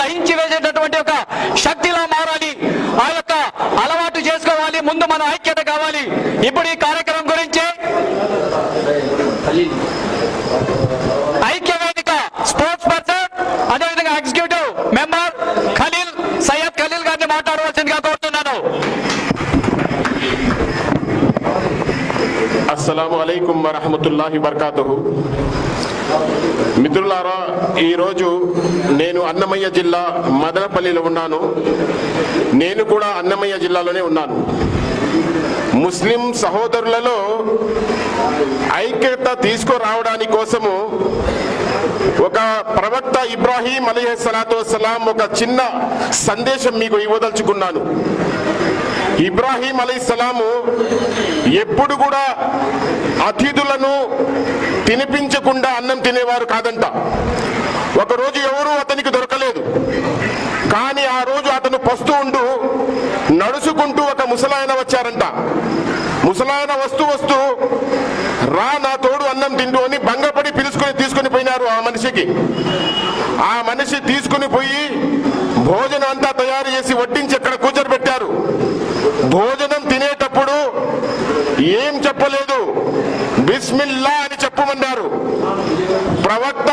దహించి వేసేటటువంటి ఒక శక్తిలా మారాలి. ఆ యొక్క అలవాటు చేసుకోవాలి. ముందు మన ఐక్యత కావాలి. ఇప్పుడు ఈ కార్యక్రమం గురించి ఐక్య వేదిక స్పోర్ట్స్ పర్సన్ అదేవిధంగా ఎగ్జిక్యూటివ్ మెంబర్ ఖలీల్ సయ్యద్ ఖలీల్ గారిని మాట్లాడవలసిందిగా కోరుతున్నాను. అస్సలాము అలైకుం వరహమతుల్లాహి మిత్రులారా ఈరోజు నేను అన్నమయ్య జిల్లా మదనపల్లిలో ఉన్నాను. నేను కూడా అన్నమయ్య జిల్లాలోనే ఉన్నాను. ముస్లిం సహోదరులలో ఐక్యత తీసుకురావడానికి కోసము ఒక ప్రవక్త ఇబ్రాహీం అలీహసలాతో సలాం ఒక చిన్న సందేశం మీకు ఇవ్వదలుచుకున్నాను. ఇబ్రాహీం అలీ సలాము ఎప్పుడు కూడా అతిథులను తినిపించకుండా అన్నం తినేవారు కాదంట. ఒకరోజు ఎవరూ అతనికి దొరకలేదు. కానీ ఆ రోజు అతను పస్తూ ఉంటూ నడుచుకుంటూ ఒక ముసలాయన వచ్చారంట. ముసలాయన వస్తూ వస్తూ రా నా తోడు అన్నం తిండు అని భంగపడి పిలుచుకొని తీసుకొని పోయినారు ఆ మనిషికి. ఆ మనిషి తీసుకుని పోయి భోజనం అంతా తయారు చేసి వడ్డించి అక్కడ కూర్చోబెట్టి భోజనం తినేటప్పుడు ఏం చెప్పలేదు? బిస్మిల్లా అని చెప్పమన్నారు ప్రవక్త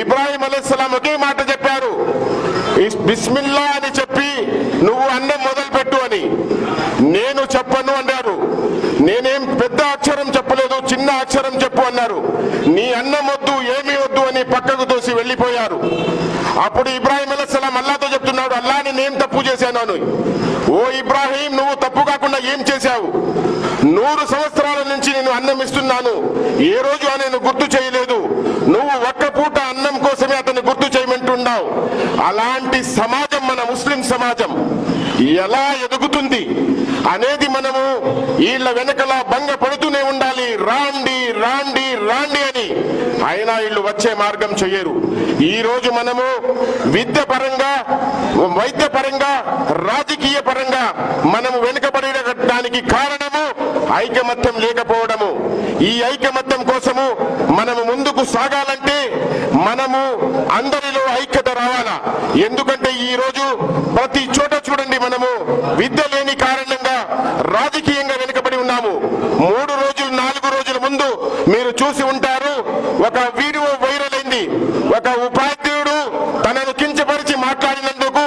ఇబ్రాహిం అలైస్లాం ఒకే మాట చెప్పారు. బిస్మిల్లా అని చెప్పి నువ్వు అన్నం మొదలుపెట్టు అని. నేను చెప్పను అన్నారు నేనేం పెద్ద అక్షరం చెప్పలేదు చిన్న అక్షరం చెప్పు అన్నారు. నీ అన్నం వద్దు ఏమీ వద్దు అని పక్కకు తోసి వెళ్ళిపోయారు. అప్పుడు ఇబ్రాహీం అలైహిస్సలాం అల్లాతో చెప్తున్నాడు అల్లా నేనేం తప్పు చేశాను అని. ఓ ఇబ్రాహీం నువ్వు తప్పు కాకుండా ఏం చేశావు? నూరు సంవత్సరాల నుంచి నేను అన్నం ఇస్తున్నాను. ఏ రోజు నేను గుర్తు చేయలేదు. నువ్వు ఒక్క పూట అన్నం కోసమే అతన్ని గుర్తు చేయమంటున్నావు అలాంటి సమాజం మన ముస్లిం సమాజం ఎలా ఎదుగుతుంది అనేది మనము వీళ్ళ వెనకల భంగపడుతూనే ఉండాలి. రాండి రాండి రాండి అని అయినా వీళ్ళు వచ్చే మార్గం చెయ్యరు. ఈ రోజు మనము విద్య పరంగా వైద్య పరంగా రాజకీయ పరంగా మనము వెనుకబడడానికి కారణము ఐకమత్యం లేకపోవడము. ఈ ఐకమత్యం కోసము మనము ముందుకు సాగాలంటే మనము అందరిలో ఐక్యత రావాలా. ఎందుకంటే ఈ రోజు ప్రతి చోట చూడండి మనము విద్య లేని కారణంగా రాజకీయంగా వెనుకబడి ఉన్నాము. మూడు రోజులు నాలుగు రోజుల ముందు మీరు చూసి ఉంటారు. ఒక వీడియో వైరల్ అయింది. ఒక ఉపాధ్యాయుడు తనను కించపరిచి మాట్లాడినందుకు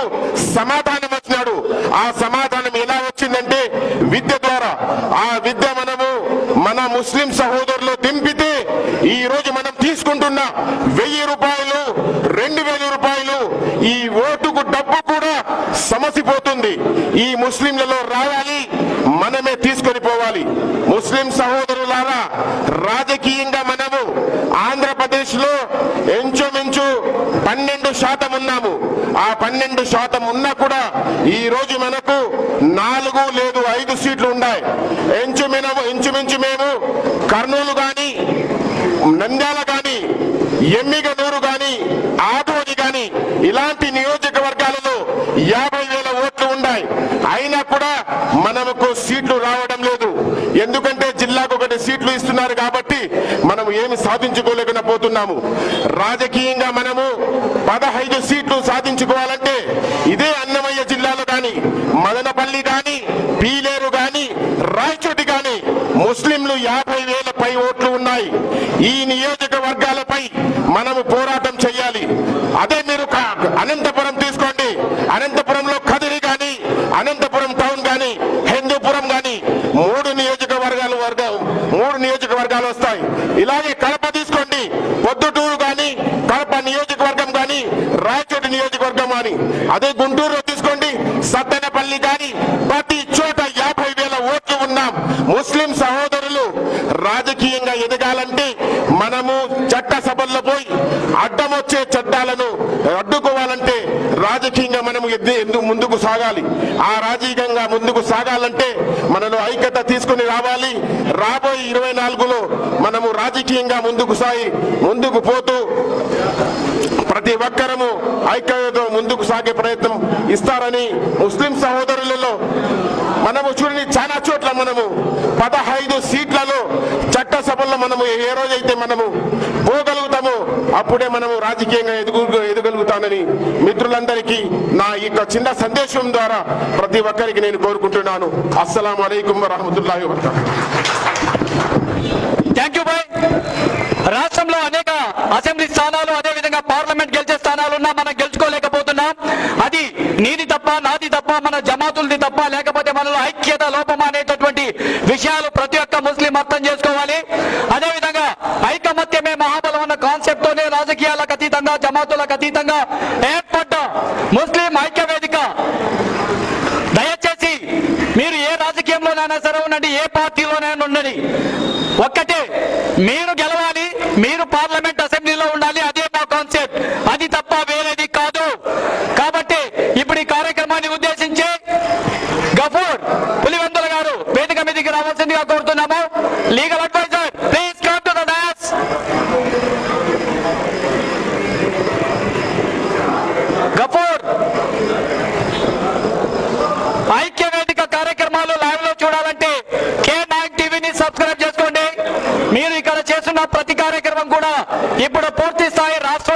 సమాధానం వచ్చినాడు. ఆ సమాధానం ఎలా వచ్చిందంటే విద్య ద్వారా. ఆ విద్య మనము మన ముస్లిం సహోదరులు దింపితే ఈ రోజు మనం తీసుకుంటున్న వెయ్యి రూపాయలు రెండు వేల రూపాయలు ఈ ఓటుకు డబ్బు కూడా సమసిపోతుంది. ఈ ముస్లింలలో రావాలి మనమే తీసుకొని పోవాలి. ముస్లిం సహోదరులారా రాజకీయంగా మన ఆంధ్రప్రదేశ్లో ఎంచుమించు పన్నెండు శాతం ఉన్నాము. ఆ పన్నెండు శాతం ఉన్నా కూడా ఈ రోజు మనకు నాలుగు లేదు ఐదు సీట్లు ఉన్నాయి. ఎంచుమినము ఇంచుమించు మేము కర్నూలు కానీ నంద్యాల కానీ ఎమ్మిగనూరు కానీ ఆదోని కానీ ఇలాంటి నియోజకవర్గాలలో యాభై వేల ఓట్లు ఉన్నాయి. అయినా కూడా మనకు సీట్లు రావడం లేదు. ఎందుకంటే జిల్లాకు ఒకటి సీట్లు ఇస్తున్నారు కాబట్టి మనం ఏమి సాధించుకోలేకుండా పోతున్నాము. రాజకీయంగా మనము పదహైదు సీట్లు సాధించుకోవాలంటే ఇదే అన్నమయ్య జిల్లాలో కానీ మదనపల్లి కానీ పీలేరు కానీ రాయచోటి కానీ ముస్లింలు యాభై వేల పై ఓట్లు ఉన్నాయి. ఈ నియోజకవర్గాలపై మనము పోరాటం చేయాలి అదే మీరు అనంతపురం తీసుకోండి. అనంతపురంలో కదిరి కానీ అనంతపురం నియోజకవర్గం వర్గం మూడు నియోజకవర్గాలు వస్తాయి. ఇలాగే కడప తీసుకోండి. పొద్దుటూరు కానీ కడప నియోజకవర్గం కానీ రాయచోటి నియోజకవర్గం కానీ అదే గుంటూరులో తీసుకోండి. సత్తెనపల్లి కానీ ప్రతి చోట యాభై వేల ఓట్లు ఉన్నాం. ముస్లిం సహోదరులు రాజకీయంగా ఎదగాలంటే మనము చట్టసభల్లో పోయి అడ్డం వచ్చే చట్టాలను అడ్డుకోవాలంటే రాజకీయంగా మనము ఎద్దు- ముందుకు సాగాలి. ఆ రాజకీయంగా ముందుకు సాగాలంటే మనలో ఐక్యత తీసుకుని రావాలి. రాబోయే ఇరవై నాలుగులో మనము రాజకీయంగా ముందుకు సాగి ముందుకు పోతూ ప్రతి ఒక్కరము ఐక్యతతో ముందుకు సాగే ప్రయత్నం ఇస్తారని ముస్లిం సహోదరులలో మనము చూడని చాలా చోట్ల మనము పదహైదు సీట్లలో చట్టసభల్లో మనము ఏ రోజైతే మనము పోగలుగు అప్పుడే మనము రాజకీయంగా ఎదుగు ఎదగలుగుతానని మిత్రులందరికీ నా యొక్క చిన్న సందేశం ద్వారా ప్రతి ఒక్కరికి నేను కోరుకుంటున్నాను. అస్సలం అయికం వరహమతుల్లాహి థ్యాంక్ యూ బాయ్. రాష్ట్రంలో అనేక అసెంబ్లీ స్థానాలు అదే విధంగా పార్లమెంట్ గెలిచే స్థానాలు ఉన్నా మనం గెలుచుకోలేకపోతున్నాం. అది నీది తప్ప నాది తప్ప మన జమాతులది తప్ప లేకపోతే మనలో ఐక్యత లోపం అనేటటువంటి విషయాలు ప్రతి ఒక్క ముస్లిం అర్థం చేసుకోవాలి. అదే విధంగా ఐకమత్యమే మహా రాజకీయాలకు అతీతంగా జమాతులకు అతీతంగా ఏర్పడ్డ ముస్లిం ఐక్య వేదిక దయచేసి మీరు ఏ రాజకీయంలోనైనా సరే ఉండండి ఏ పార్టీలోనైనా ఉండండి. ఒక్కటే మీరు గెలవాలి మీరు పార్లమెంట్ అసెంబ్లీలో ఉండాలి అదే మా కాన్సెప్ట్. అది తప్ప వేరేది కాదు. కాబట్టి ఇప్పుడు ఈ కార్యక్రమాన్ని ఉద్దేశించి గఫూర్ పులివెందుల గారు వేదిక మీదకి రావాల్సిందిగా కోరుతున్నాము. లీగల్ అడ్వైజర్ సబ్స్క్రైబ్ చేసుకోండి. మీరు ఇక్కడ చేస్తున్న ప్రతి కార్యక్రమం కూడా ఇప్పుడు పూర్తి స్థాయి రాష్ట్ర